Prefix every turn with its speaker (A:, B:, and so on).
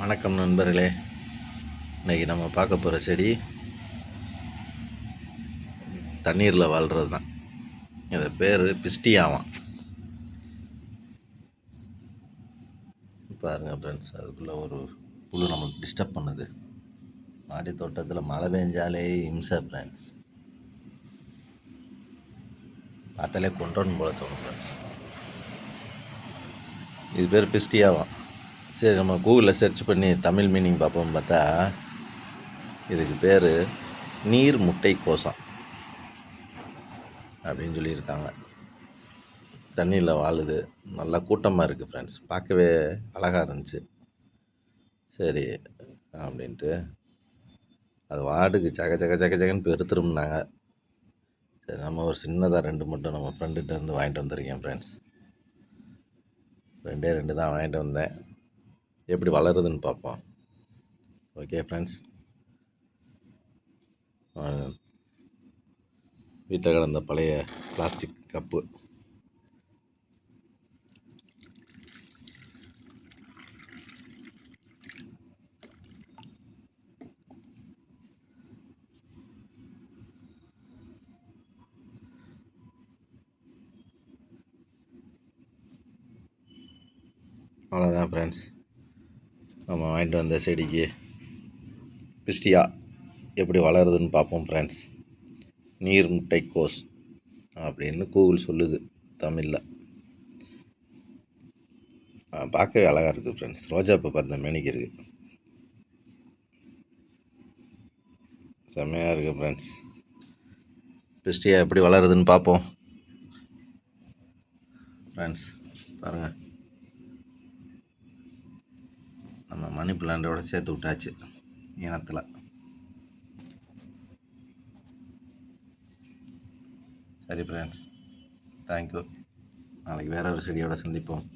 A: வணக்கம் நண்பர்களே. இன்றைக்கி நம்ம பார்க்க போகிற செடி தண்ணீரில் வாழ்கிறது தான் இது பேர் பிஸ்டியாவான் பாருங்க ஃப்ரெண்ட்ஸ் அதுக்குள்ளே ஒரு புழு நம்மளுக்கு டிஸ்டர்ப் பண்ணுது. மாடி தோட்டத்தில் மழை பெஞ்சாலே இம்சா ஃப்ரெண்ட்ஸ் பார்த்தாலே கொண்டோன்னு போல தோணும் ஃப்ரெண்ட்ஸ் இது பேர் பிஸ்டியாவான் சரி நம்ம கூகுளில் சர்ச் பண்ணி தமிழ் மீனிங் பார்ப்போம் பார்த்தா இதுக்கு பேர் நீர் முட்டை கோசம் அப்படின்னு சொல்லியிருக்காங்க. தண்ணியில் வாழுது. நல்லா கூட்டமாக இருக்குது ஃப்ரெண்ட்ஸ் பார்க்கவே அழகாக இருந்துச்சு. சரி அப்படின்ட்டு அது வார்டுக்கு சக சக சக சகன்னு பெருத்துரும்னாங்க சரி நம்ம ஒரு சின்னதாக ரெண்டு மட்டும் நம்ம ஃப்ரெண்டுகிட்ட இருந்து வாங்கிட்டு வந்திருக்கேன் ஃப்ரெண்ட்ஸ் ரெண்டே ரெண்டு தான் வாங்கிட்டு வந்தேன். எப்படி வளருதுன்னு பார்ப்போம். ஓகே ஃப்ரெண்ட்ஸ் வீட்டில் கிடந்த பழைய பிளாஸ்டிக் கப்பு அவ்வளோதான் ஃப்ரெண்ட்ஸ் நம்ம வாங்கிட்டு வந்த செடிக்கு பிஸ்டியா எப்படி வளருதுன்னு பார்ப்போம் ஃப்ரெண்ட்ஸ் நீர் முட்டை கோஸ் அப்படின்னு கூகுள் சொல்லுது தமிழில். பார்க்கவே அழகாக இருக்குது ஃப்ரெண்ட்ஸ் ரோஜா இப்போ பார்த்த மேனிக்கு இருக்குது செம்மையாக இருக்குது ஃப்ரெண்ட்ஸ் பிஸ்டியா எப்படி வளருதுன்னு பார்ப்போம். ஃப்ரெண்ட்ஸ் பாருங்கள் மணி பிளான்டோட சேர்த்து விட்டாச்சு இனத்தில். சரி ஃப்ரெண்ட்ஸ் தேங்க்யூ நாளைக்கு வேற ஒரு செடியோட சந்திப்போம்.